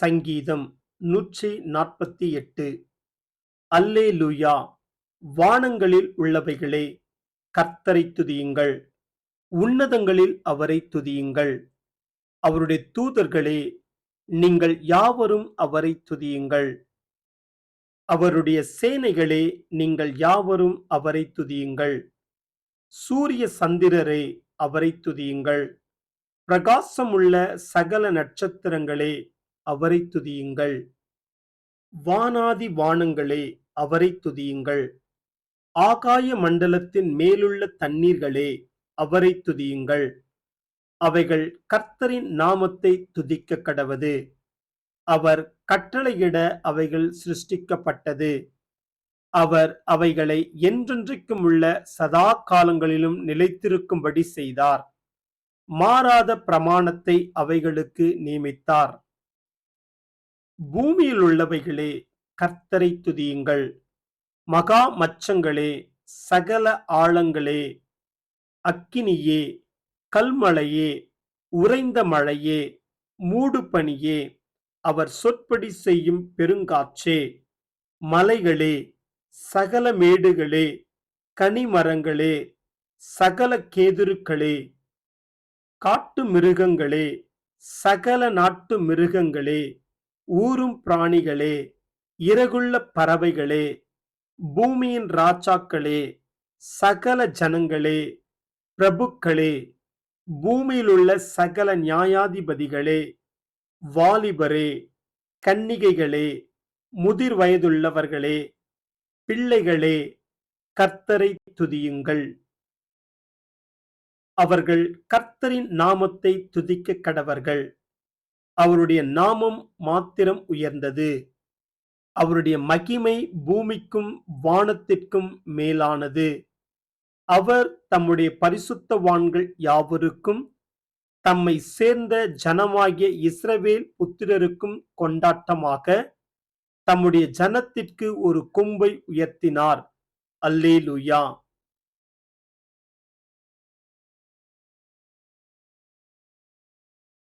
சங்கீதம் நூற்றி நாற்பத்தி எட்டு. அல்லே லூயா வானங்களில் உள்ளவைகளே கர்த்தரை துதியுங்கள். உன்னதங்களில் அவரை துதியுங்கள். அவருடைய தூதர்களே நீங்கள் யாவரும் அவரை துதியுங்கள். அவருடைய சேனைகளே நீங்கள் யாவரும் அவரை துதியுங்கள். சூரிய சந்திரரே அவரை துதியுங்கள். பிரகாசமுள்ள சகல நட்சத்திரங்களே அவரை துதியுங்கள். வானாதி வானங்களே அவரை துதியுங்கள். ஆகாய மண்டலத்தின் மேலுள்ள தண்ணீர்களே அவரை துதியுங்கள். அவைகள் கர்த்தரின் நாமத்தை துதிக்க கடவது. அவர் கட்டளையிட அவைகள் சிருஷ்டிக்கப்பட்டது. அவர் அவைகளை என்றென்றைக்கும் உள்ள சதா காலங்களிலும் நிலைத்திருக்கும்படி செய்தார். மாறாத பிரமாணத்தை அவைகளுக்கு நியமித்தார். பூமியில் உள்ளவைகளே கர்த்தரை துதியுங்கள். மகா மச்சங்களே சகல ஆழங்களே அக்கினியே கல்மழையே உறைந்த மழையே மூடுபனியே அவர் சொற்படி செய்யும் பெருங்காற்றே மலைகளே சகல மேடுகளே கனிமரங்களே சகல கேதுருக்களே காட்டு மிருகங்களே சகல நாட்டு மிருகங்களே ஊரும் பிராணிகளே இறகுள்ள பறவைகளே பூமியின் ராஜாக்களே சகல ஜனங்களே பிரபுக்களே பூமியிலுள்ள சகல நியாயாதிபதிகளே வாலிபரே கன்னிகைகளே முதிர் வயதுள்ளவர்களே பிள்ளைகளே கர்த்தரை துதியுங்கள். அவர்கள் கர்த்தரின் நாமத்தை துதிக்க கடவர்கள். அவருடைய நாமம் மாத்திரம் உயர்ந்தது. அவருடைய மகிமை பூமிக்கும் வானத்திற்கும் மேலானது. அவர் தம்முடைய பரிசுத்தவான்கள் யாவருக்கும் தம்மை சேர்ந்த ஜனமாகிய இஸ்ரவேல் புத்திரருக்கும் கொண்டாட்டமாக தம்முடைய ஜனத்திற்கு ஒரு கொம்பை உயர்த்தினார். அல்லேலுயா.